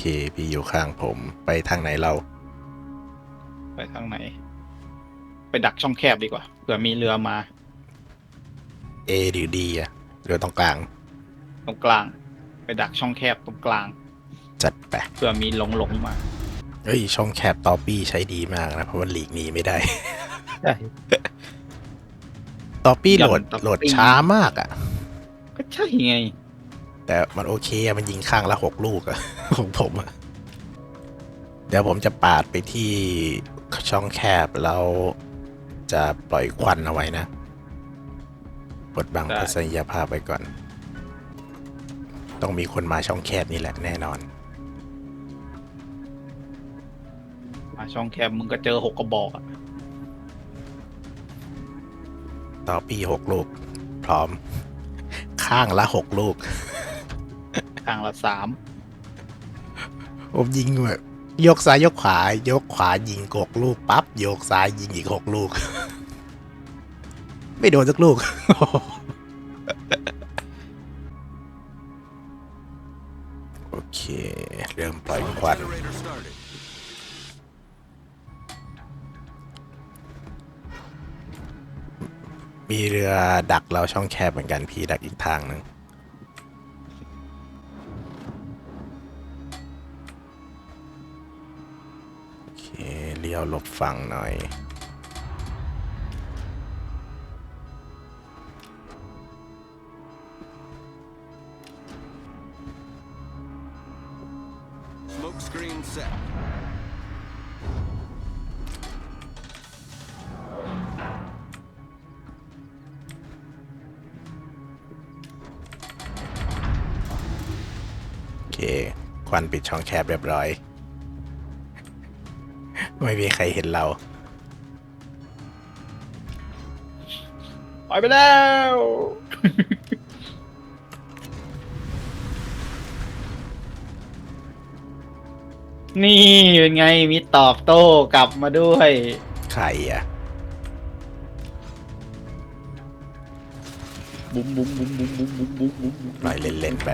เค พี่อยู่ข้างผมไปทางไหนเรา ไปทางไหน ไปดักช่องแคบดีกว่าเผื่อมีเรือมา A หรือ D อะเรือตรงกลาง ตรงกลาง ไปดักช่องแคบตรงกลาง จัดไปเผื่อมีหลงหลงๆมาเฮ้ยช่องแคบตอปี้ใช้ดีมากนะ เพราะว่าหลีกหนีไม่ได้ใช่ตอปี้อย่าโหลดง Toppy โหลดช้ามากอะก็ใช่ไง แต่มันโอเคอะมันยิงข้างละหกลูกอะของผมอะเดี๋ยวผมจะปาดไปที่ช่องแคบแล้วจะปล่อยควันเอาไว้นะบดบังได้ทัศนียภาพไว้ก่อน ต้องมีคนมาช่องแคบนี่แหละแน่นอน มาช่องแคบมึงก็เจอหกกระบอกอะต่อปีหกลูก พร้อม ข้างละหกลูก ทางละสามผมยิงแบบยกซ้ายยกขวา ยกขวายิงหกลูกปั๊บยกซ้ายยิงอีกหกลูก ไม่โดนสักลูก โอเค เริ่มปล่อยควันมีเรือดักเราช่องแคบเหมือนกันพี่ดักอีกทางหนึ่ง เลี้ยวหลบฝั่งหน่อย Smoke screen set. โอเคควันปิดช่องแคบเรียบร้อย ไม่มีใครเห็นเราปล่อยไปแล้ว นี่เป็นไงมีตอบโต้กลับมาด้วยใครอะบุ้มบุ้มบุ้มบุ้มบุ้มบุ้มบุ้มบุ้มบุ้มหน่อยเล่นๆไป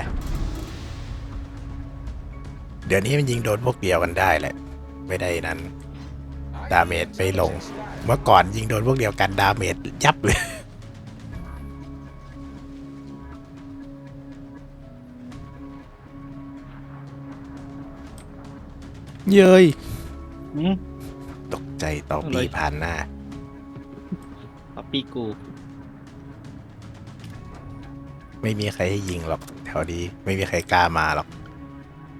เดี๋ยวนี้มันยิงโดนพวกเดียวกันได้แหละ ไม่ได้นั้น ดาเมจไม่ลง เมื่อก่อนยิงโดนพวกเดียวกันดาเมจยับเลยเย้ยหืมตกใจต่ออะไรปีผ่านหน้า ป๊อปปี้กูไม่มีใครให้ยิงหรอกแถวนี้ไม่มีใครกล้ามาหรอก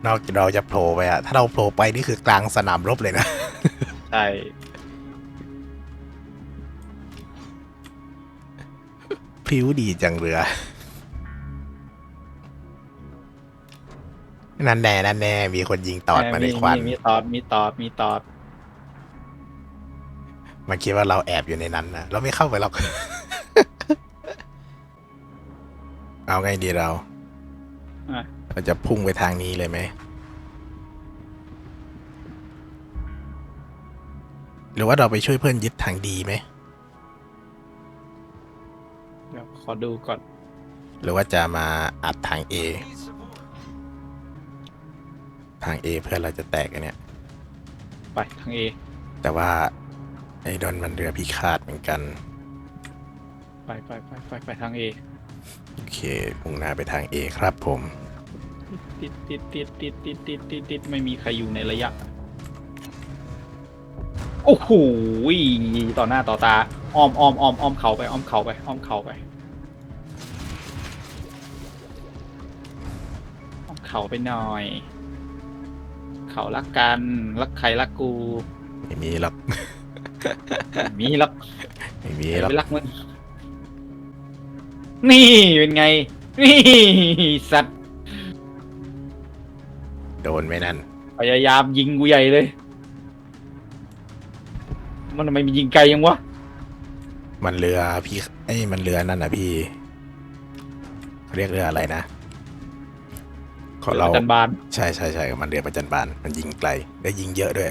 นอกจากเราจะโผล่ไปอะถ้าเราโผล่ไปนี่คือกลางสนามรบเลยนะ ใช่พริ้วดีจังเรือ นั่นแน่นั่นแน่ มีคนยิงตอดมาในควัน มีตอด มีตอด มีตอด มันคิดว่าเราแอบอยู่ในนั้นนะเราไม่เข้าไปหรอก เอาไงดีเราอะเราจะพุ่งไปทางนี้เลยไหม หรือว่าเราไปช่วยเพื่อนยึดทางดีไหม เดี๋ขอดูก่อน หรือว่าจะมาอัดทาง A ทาง A เพื่อนเราจะแตกอันเนี้ย ไปทางเอแต่ว่าไอ้ดอนมันเรือพิคาดเหมือนกัน ไปไปไปไปไปทางเอโอเคมุ่งหน้าไปทาง A ครับผม ติดติดติดติดติดติดติดไม่มีใครอยู่ในระยะ โอ้โหต่อหน้าต่อตาอ้อมอ้อมอ้อมอ้อมเขาไปอ้อมเขาไปอ้อมเขาไปอ้อมเขาไปหน่อย เขารักกันรักใครรักกูไม่มีหรอกมีรักไม่มีใครหรอกไม่รักมึงนี่เป็นไง นี่สัตว์โดนไหมนั่นพยายามยิงกูใหญ่เลย มันทำไมมียิงไกลยังวะ มันเรือพี่ไอ้ยมันเรือนั่นนะพี่เขาเรียกเรืออะไรนะของเราจันบานใช่ใช่ใช่มันเรือประจันบาน มันยิงไกลและยิงเยอะด้วย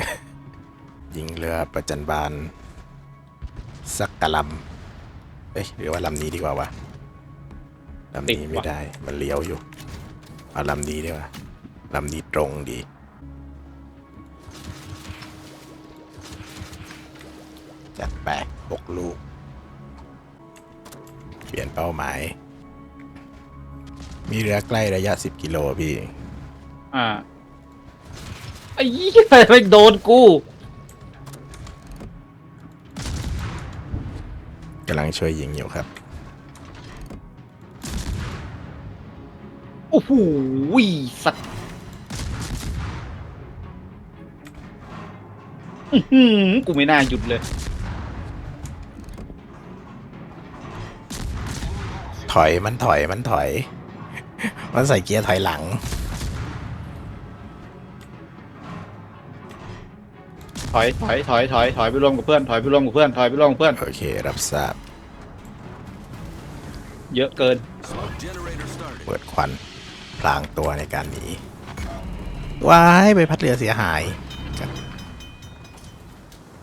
ยิงเรือประจันบานสักกะลำเอ้ยหรือว่าลำนี้ดีกว่าวะลำนี้ไม่ได้ มันเลี้ยวอยู่เอาลำนี้ดีกว่าลำนี้ตรงดี ลูก เปลี่ยนเป้าหมาย มีเรือใกล้ระยะ10กิโลพี่ อ่าไอ้เหี้ยไม่โดนกูกำลังช่วยยิงอยู่ครับ โอ้โหสัตว์อื้อหือกูไม่น่าหยุดเลย ถอยมันถอยมันถอย มันใส่เกียร์ถอยหลัง ถอยถอยถอยถอยถอยไปร่วมกับเพื่อนถอยไปร่วมกับเพื่อนถอยไปร่วมกับเพื่อน โอเครับทราบ เยอะเกิน Smoke generator started. เปิดควันพลางตัวในการหนีว้ายใบพัดเรือเสียหายกัน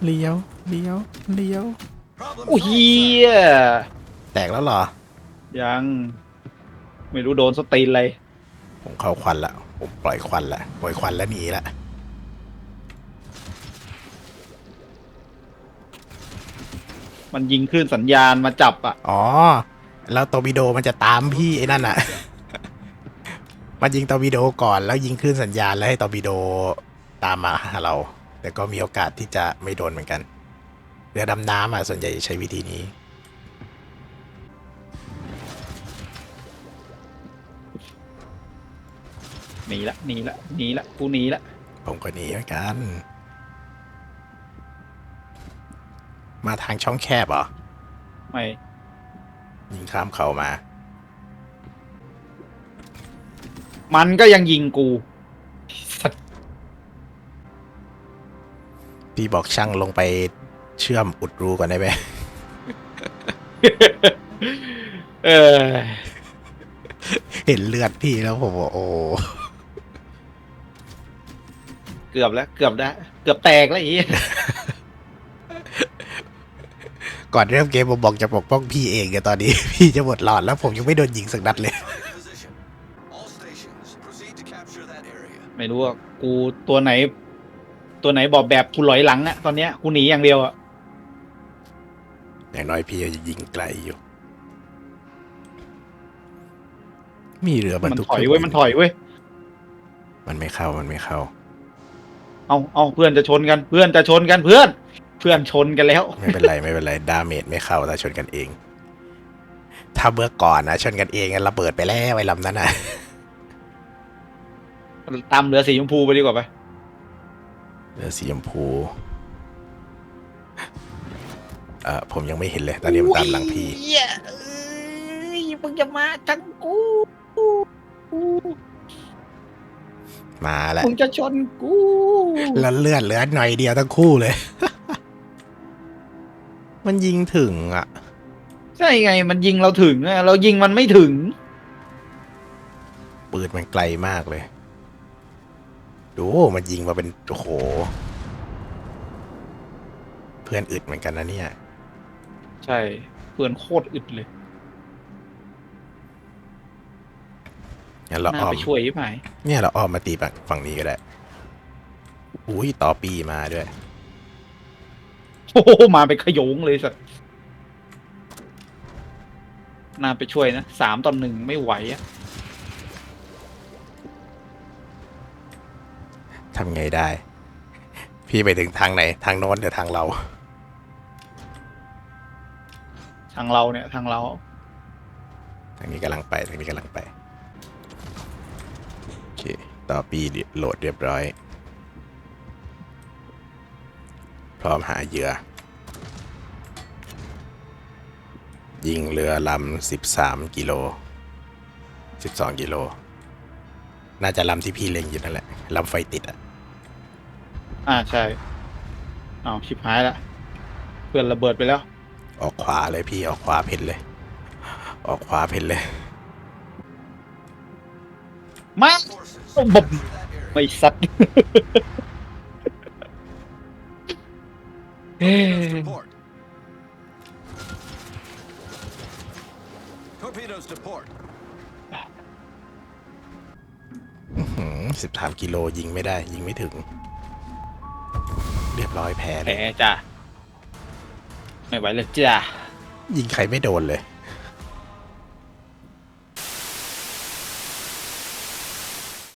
เลี้ยวเลี้ยวเลี้ยว Problem โอ้เฮียแตกแล้วเหรอ ยัง ไม่รู้โดนสตีนอะไรผมเข้าควันละผมปล่อยควันละปล่อยควันแล้วหนีละมันยิงคลื่นสัญญาณมาจับอะ อ๋อ แล้วตอร์ปิโดมันจะตามพี่ไอ้นั่นอะ มันยิงตอร์ปิโดก่อนแล้วยิงขึ้นสัญญาณแล้วให้ตอร์ปิโดตามมาหาเรา แต่ก็มีโอกาสที่จะไม่โดนเหมือนกัน เรือดำน้ำอะส่วนใหญ่ใช้วิธีนี้ หนีละหนีละหนีละกูหนีละผมก็หนีเหมือนกัน มาทางช่องแคบเหรอ ไม่ยิงข้ามเขามา มันก็ยังยิงกูสัตว์พี่บอกช่างลงไปเชื่อมอุดรูก่อนได้ไหม เออ เห็นเลือดพี่แล้วผมบอกโอ้ เกือบแล้ว เกือบได้ เกือบแตกแล้วไอเหียก่อนเริ่มเกมผมบอกจะปกป้องพี่เองแต่ตอนนี้ พี่จะหมดหลอดแล้วผมยังไม่โดนยิงสักนัดเลย position. All stations, proceed to capture that area. ไม่รู้ว่ากูตัวไหน ตัวไหนบอกแบบกูหลอยหลังอะตอนเนี้ยกูหนีอย่างเดียวอะอย่างน้อยพี่จะยิงไกลอยู่ มีเรือบรมัรนทุกถอยเว้ยมันถอยเว้ยมันไม่เข้ามันไม่เข้า เอาเอาเพื่อนจะชนกันเพื่อนจะชนกันเพื่อน เพื่อนชนกันแล้ว ไม่เป็นไรไม่เป็นไรดาเมจไม่เข้าแต่ชนกันเอง ถ้าเมื่อก่อนนะชนกันเองอะระเบิดไปแล้วไอ้ลำนั้นนะตามเรือสีชมพูไปดีกว่าไปเรือสีชมพูเออผมยังไม่เห็นเลย ตอนนี้มันตามหลังพี่เหี้ยเอ้ยมึงจะมาจังกู มาแล้วมึงจะชนกูแล้วเลือดเหลือหน่อยเดียวทั้งคู่เลย มันยิงถึงอะ ใช่ไงมันยิงเราถึงอะเรายิงมันไม่ถึง ปืนมันไกลมากเลย ดูมันยิงมาเป็นโอ้โห เพื่อนอึดเหมือนกันนะเนี่ย ใช่เพื่อนโคตรอึดเลย งั้นเราน่าอ้อมไปช่วยไหมเนี่ยเราอ้อมมาตีฝั่งฝั่งนี้ก็ได้ อุ้ยต่อปีมาด้วย โอ้โหมาเป็นขโยงเลยสัตว์น่าไปช่วยนะสามต่อหนึ่งไม่ไหวอะทำไงได้ พี่ไปถึงทางไหน ทางโน้นหรือทางเรา ทางเราเนี่ย ทางเรา ทางนี้กำลังไป ทางนี้กำลังไปโอเค ต่อปีโหลดเรียบร้อย พร้อมหาเหยื่อ ยิงเรือลำสิบสามกิโลสิบสองกิโล น่าจะลำที่พี่เล็งอยู่นั่นแหละ ลำไฟติดอะ อ่าใช่เอาวชิบหายละ เพื่อนระเบิดไปแล้ว ออกขวาเลยพี่ออกขวาเพ่นเลย ออกขวาเพ่นเลย มา Forces, Oh, Bob. capture that area. ไม่สัตว์เอ้ย Report. Torpedoes to port. สิบสามกิโลยิงไม่ได้ ยิงไม่ถึง เรียบร้อยแพ้แผเลลยจ้ะไม่ไหวเลยจ้ายิงใครไม่โดนเลย